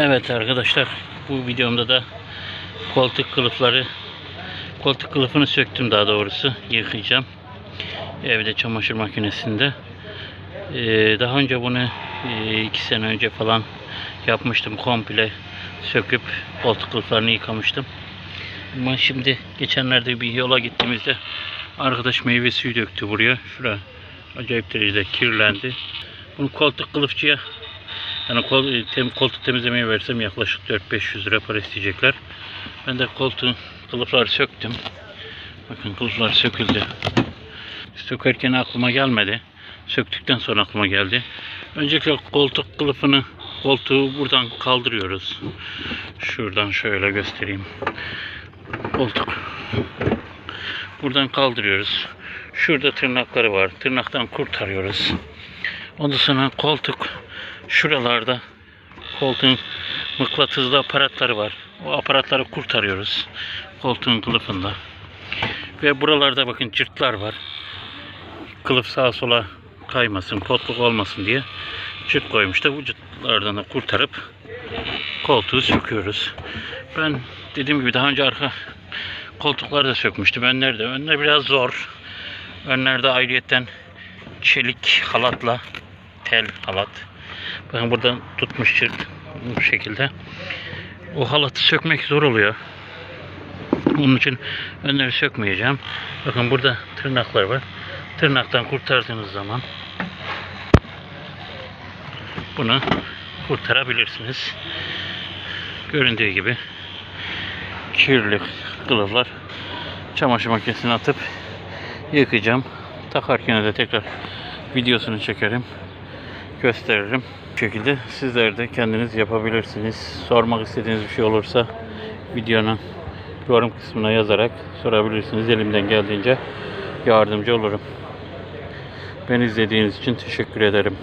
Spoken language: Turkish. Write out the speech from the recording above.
Evet arkadaşlar bu videomda da koltuk kılıfları koltuk kılıfını söktüm daha doğrusu yıkayacağım. Evde çamaşır makinesinde. Ee, daha önce bunu e, iki sene önce falan yapmıştım komple söküp koltuk kılıflarını yıkamıştım. Ama şimdi geçenlerde bir yola gittiğimizde arkadaş meyve suyu döktü buraya. Şura acayip derecede kirlendi. Bunu koltuk kılıfçıya yani kol, e, tem, koltuk temizlemeye versem yaklaşık 4-500 lira para isteyecekler. Ben de koltuğun kılıfları söktüm. Bakın kılıflar söküldü. Sökerken aklıma gelmedi. Söktükten sonra aklıma geldi. Öncelikle koltuk kılıfını koltuğu buradan kaldırıyoruz. Şuradan şöyle göstereyim. Koltuk. Buradan kaldırıyoruz. Şurada tırnakları var. Tırnaktan kurtarıyoruz. Ondan sonra koltuk şuralarda koltuğun mıknatıslı aparatları var. O aparatları kurtarıyoruz. Koltuğun kılıfında. Ve buralarda bakın cırtlar var. Kılıf sağa sola kaymasın, kotluk olmasın diye cırt koymuş da bu cırtlardan da kurtarıp koltuğu söküyoruz. Ben dediğim gibi daha önce arka koltukları da sökmüştüm. Önler de. Önler biraz zor. Önlerde ayrıyetten çelik halatla tel halat. Bakın buradan tutmuş bu şekilde. O halatı sökmek zor oluyor. Onun için önleri sökmeyeceğim. Bakın burada tırnaklar var. Tırnaktan kurtardığınız zaman bunu kurtarabilirsiniz. Göründüğü gibi kirli kılıflar çamaşır makinesine atıp yıkayacağım. Takarken de tekrar videosunu çekerim gösteririm. Bu şekilde sizler de kendiniz yapabilirsiniz. Sormak istediğiniz bir şey olursa videonun yorum kısmına yazarak sorabilirsiniz. Elimden geldiğince yardımcı olurum. Beni izlediğiniz için teşekkür ederim.